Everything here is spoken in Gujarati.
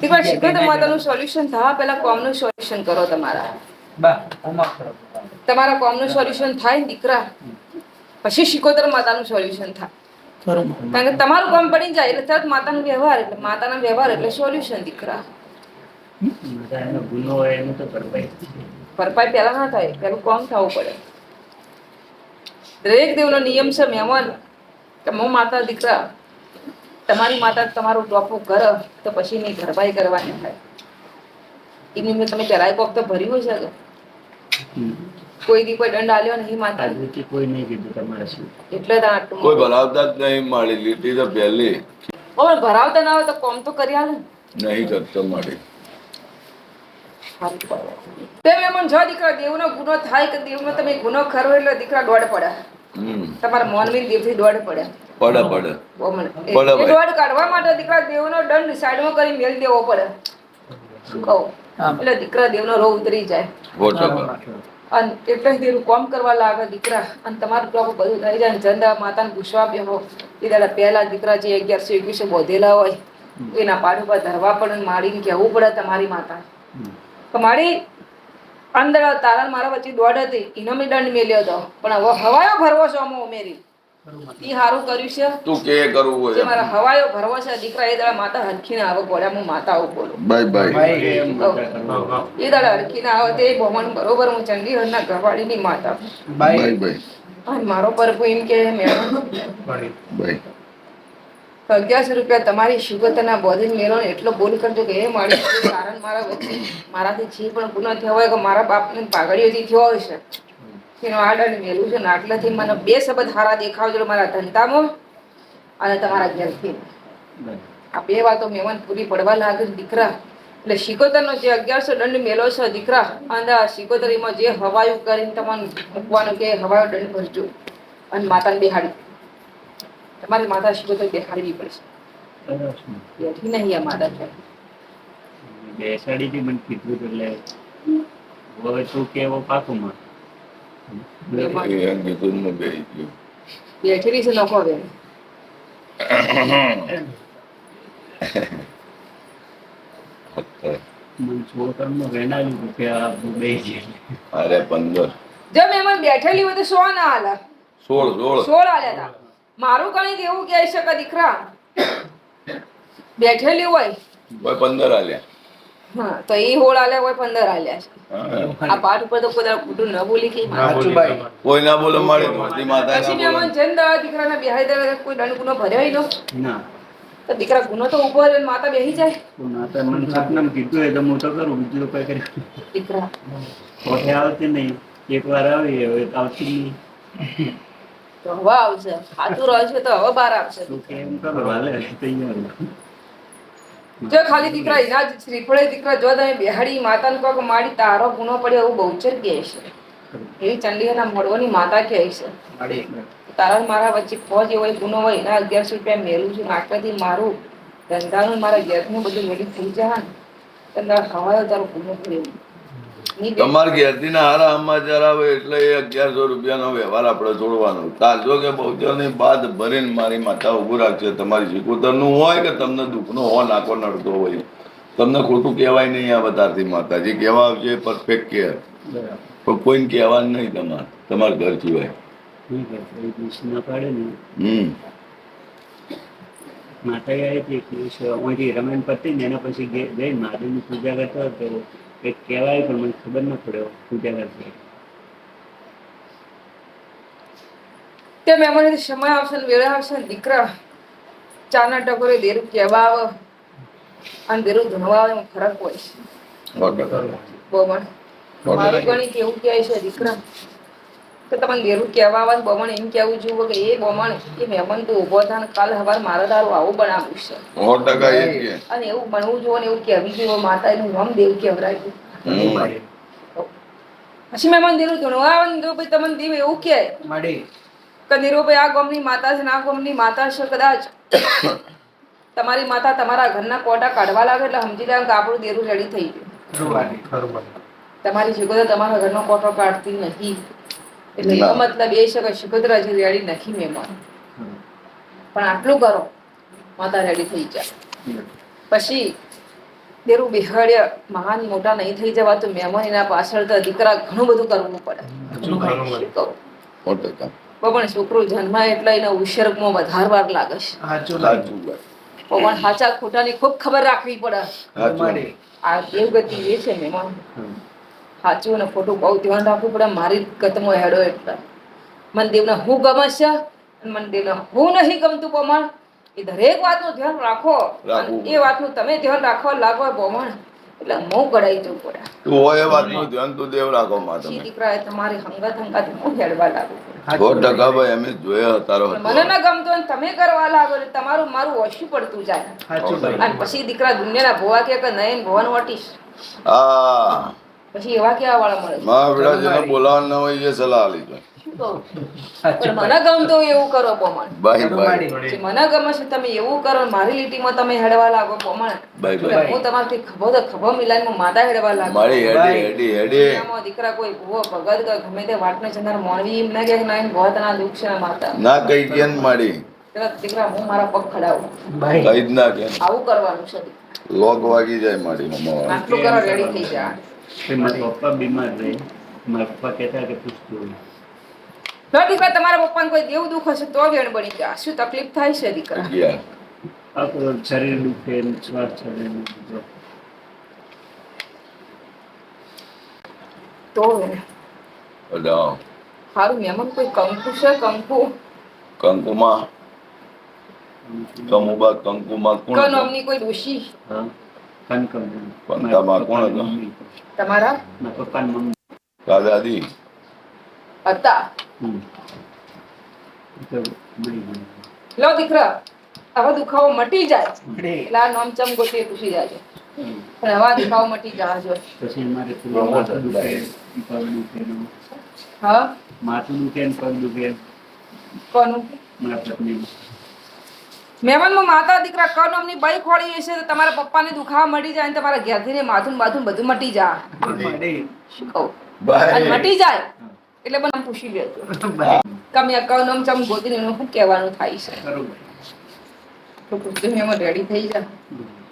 એકવાર શીખો માતાનું સોલ્યુશન થવા પહેલા કોમનું સોલ્યુશન કરો તમારા. તમારા કોમનું સોલ્યુશન થાય ને દીકરા? પછી શિકોતર માતાનું સોલ્યુશન થાય. કારણ કે તમારું કામ પડી જાય એટલે તરત માતાનો વ્યવહાર એટલે માતાના વ્યવહાર એટલે સોલ્યુશન દીકરા. ભરપાઈ પહેલા ના થાય પેલું કોમ થવું પડે. દરેક દેવનો નિયમ છે મહેમાન કે મો માતા દીકરા. તમારી માતા તમારું ટોપું કરે તો પછી એની ભરપાઈ કરવાની થાય. એની મેં તમે પહેલા કોક તો ભર્યું છે કોઈ દી કોઈ દંડ આલ્યો નહીં માતા? કોઈ નહીં કીધું તમારે શું? એટલે જ આટલું કોઈ ભરાવતા જ નહીં માળી લીધી તો પહેલી. હવે ભરાવતા ના હોય તો કોમ તો કરી આલે. ને નહીં કરતો માળી તેમ એમ જો દીકરા દેવનો ગુનો થાય કે દેવનો તમે ગુનો ખરો એટલે દીકરા દોડ પડ્યા હમ. તમારા મોનવી દેવથી દોડ પડે પડે. પડે પડે એ દોડ કાઢવા માટે દીકરા દેવનો દંડ સાઈડમાં કરી મેલ દેવો પડે. શું કહું? એટલે દીકરા દેવનો રોગ ઉતરી જાય. અને એટલે દેવ કોમ કરવા લાગે દીકરા. અને તમારું પ્રોબ્લેમ બધું થઈ જાય જંદા માતાને પૂછવા બેહો. એ દાડા પહેલા દીકરા જે અગિયારસો એકવીસો બોધેલા હોય એના પાડ ઉપર ધરવા પડે ને માડીને કહેવું પડે તમારી માતા. મારી અંદર તારા મારા વચ્ચે દોડ હતી. એનો મેં દંડ મેલ્યો હતો પણ હવે હવાયો ભરવો છો અમો ઉમેરી એ સારું કર્યું છે. તું કે કરવું હોય મારા હવાયો ભરવો છે દીકરા એ દાડા માતા હરખીને આવે ગોળ્યા હું માતા આવું બોલું. Bye bye. ભાઈ એમ માતા કરવા એ દાડા હરખીને આવે તે ભગવાન બરોબર હું ચંડીગઢના ઘરવાળીની માતા. બાય. બાય અને મારો પરપુ એમ કે મેડમ બાય. અગિયારસો રૂપિયા તમારી શુગતના બોધીને મેળો એટલો બોલ કરજો કે એ મારી કારણ મારા વચ્ચે મારાથી જે પણ ગુનો થયો હોય કે મારા બાપને પાઘડીઓથી થયો હશે એનો આડર મેલું છે ને આટલાથી મને બે શબ્દ હારા દેખાવજો મારા ધંધામાં અને તમારા ઘેરથી. આ બે વાતો મહેમાન પૂરી પડવા લાગે દીકરા. એટલે શિકોતરનો જે અગિયારસો દંડ મેલો છે દીકરા અને શિકોતરીમાં જે હવાયું કરીને તમને મૂકવાનું કે હવાયો દંડ ભરજો. અને માતાને બેહાડી. તમારી માતા શિકોતર બેહાડવી પડશે. બેઠી નહીં આ માતા છે બેસાડીથી મને કીધું એટલે. હવે શું કેવો પાકુમાં? એ અંગે ગયો. બેઠેલી છે બેન અરે પંદર. જો મહેમાન બેઠેલી હોય તો સો ના હાલે સોળ સોળ. સોળ આલ્યા હતા મારું ગણિત એવું કહે છે કે દીકરા. બેઠેલી હોય પંદર આલ્યા. હા તો એ હોળ આલ્યા હોય પંદર આલ્યા છે. આ પાઠ ઉપર તો કોઈ ખોટું ન બોલી કે ભાઈ કોઈ ના બોલે. મારી ધરતી માતા પછી ના મહેમાન જન દાડા દીકરાના બિહાઈ દાડા કોઈ દંડ ગુનો ભર્યો નો? ના. તો દીકરા ગુનો તો ઊભો રહે માતા બેહી જાય? તું ના મને સપનામાં કીધું એ તો હું તો કરું બીજું તો કઈ કરી દીકરા. કોઠે આવતી નહીં. એક વાર આવી હવે આવતી નહીં. તો હવે આવશે. ખાતું રહેશે તો હવે બહાર આવશે એમ કરો હાલે તૈયાર જો ખાલી દીકરા એના જ શ્રીફળે દીકરા જો તમે બેહાડી માતાને કહો કે મારી તારો ગુનો પડ્યો એવું બહુચર કહે છે. એવી ચંડીના મોડવાની માતા કહે છે. તારા મારા વચ્ચે ફોજ એવો ગુનો હોય એના અગિયારસો રૂપિયા મેળું છું નાટકથી મારું ધંધાનું મારા ગેસનું બધું મેળવી થઈ જાય ને તો તારા ખવાયો તારો ગુનો પડ્યો. તમારે ઘેરથી ના હારા સમાચાર આવે એટલે એ અગિયારસો રૂપિયાનો વ્યવહાર આપણે છોડવાનો તાજો કે બહુચરની બાદ ભરીને મારી માથા ઊભું રાખશે તમારી શીખોતરનું હોય કે તમને દુઃખનો હો નાકો નડતો હોય. તમને ખોટું કહેવાય નહીં આ બતારથી માતાજી. કહેવા આવશે પરફેક્ટ કેર પણ કોઈને કહેવાનું નહીં તમારે. તમારા ઘર સિવાય. હમ. માતા આવી હતી દિવસ રમણ પતિ ને એના પછી ગે- જઈને મહાદેવની પૂજા કરતો હતો કંઈક કહેવાય પણ મને ખબર ન પડ્યો પૂજા કરશે તે મહેમાનોને સમય આવશે ને વેળા આવશે ને દીકરા ચાના ટકોરે દેરું કહેવા આવે અને દેરું ધણવા આવે એમાં ફરક હોય છે. બમણ મારું ગણિત એવું કહે છે દીકરા કે તમને દેરું કહેવા આવે બમણ એમ કહેવું જોઈએ કે એ બમણ એ મહેમાન તો ઊભો થાય કાલ હવાર મારા દારો આવું બનાવ્યું છે. સો ટકા એ જ અને એવું બનવું જોઈએ ને એવું કહેવું જોઈએ માતા એનું નામ દેવ કહેવરાયું. પછી મહેમાન દેરું ધણવા આવે ને તો ભાઈ તમને દેવ એવું કહે. કે નીરુભાઈ આ ગોમની માતા છે ને આ ગામની માતા છે કદાચ. તમારી માતા તમારા ઘરના કોટા કાઢવા લાગે એટલે સમજી લે કે આપણું દેરું રેડી થઈ ગયું. તમારી શિકોદર તમારા ઘરનો કોટો કાઢતી નથી. એટલે એનો મતલબ એ છે કે સુભદ્રા જે રેડી નથી મહેમાન પણ આટલું કરો માતા રેડી થઈ જાય. પછી દેરું બેહાડ્યા મહાન મોટા નહીં થઈ જવા તો મહેમાન એના પાછળ તો દીકરા ઘણું બધું કરવું પડે. પણ છોકરો જન્માય એટલે એના ઉછેરકમાં વધારે વાર લાગે છે. પણ સાચા ખોટાની ખૂબ ખબર રાખવી પડે. આ દેવગતિ એ છે મહેમાન હા. સાચું અને ખોટું બહુ ધ્યાન રાખવું પડે મારી ગતમો હેડો એટલે. મને દેવને હું ગમે છે મને દેવને હું નહીં ગમતું પ્રમાણ એ દરેક વાતનું ધ્યાન રાખો. એ વાતનું તમે ધ્યાન રાખવા લાગો પ્રમાણ એટલે હું ગળાઈ જવું પડે. તું હોય વાતનું ધ્યાન તું દેવ રાખો માં તમે. દીકરાએ તમારી હંગત હંગત હું હેડવા લાગુ સો ટકા ભાઈ અમે જોયા તારો મને ના ગમતું ને તમે કરવા લાગો એટલે તમારું મારું ઓછું પડતું જાય. અને પછી દીકરા દુનિયાના ભોવા કે નહીં ભોવાનું વટીશ પછી એવા કેવા વાળા મળે મારા બેટા જેને બોલાવવા ન હોય એ સલાહ આલી પણ મને ગમતો એવું કરો બાઈ મને ગમે છે તમે એવું કરો મારી લીટીમાં તમે હેડવા લાગો એટલે હું તમારથી ખભો તો ખભો મિલાઈને માતા હેડવા લાગો. મારી હેડી હેડી હેડી. દીકરા કોઈ ભૂવો ભગત કે ગમે તે વાટને ચંદર મોણવી એમ ના કે ના ભોતના દુઃખ છે માતા. ના કઈ કેન મારી. દીકરા હું મારા પગ ખડાવું. કઈ જ ના કે આવું કરવાનું છે. લોગ લોક વાગી જાય મારી મમ્મા આટલું કરો રેડી થઈ જા. કે મારા પપ્પા બીમાર રહે. મારા પપ્પા કહેતા કે પૂછતું હોય દીકરા તમારા પપ્પાને કોઈ દેવું દુઃખ હશે તો વેણ બની જા શું તકલીફ થાય છે દીકરા? અગિયાર શરીર દુખે ને શ્વાસ ચડે તો વેણ. એટલે હા, કોઈ કંકુ છે? કંકુ? કંકુમાં? કમુબા કંકુમાં કોણ કન કોઈ ડોશી હા. કનકમ પંતામાં કોણ હતું? તમારા? પપ્પા મમ્મી. દાદાજી. હતા. લો દીકરા આવા દુખાવો મટી જાય. એટલે આ નામ ચમ ગોતી પૂછી જાજો. પણ આવા દુખાવો મટી જાજો. પછી મારે હા? માથું દુખે ને પગ દુખે. કોનું? મારા પત્ની મહેમાનમાં માતા દીકરા કન નામની બાઈ ખોળી હશે તો તમારા પપ્પાને દુખાવા મટી જાય અને તમારા ઘેરથી ને માથું બાથું બધું મટી જાય. શું કહું? મટી જાય? એટલે મને પૂછી લેજો. કમે કન નામ ચમ ગોતીને શું કહેવાનું થાય છે? બરોબર તો પૂછજો એમાં રેડી થઈ જાય.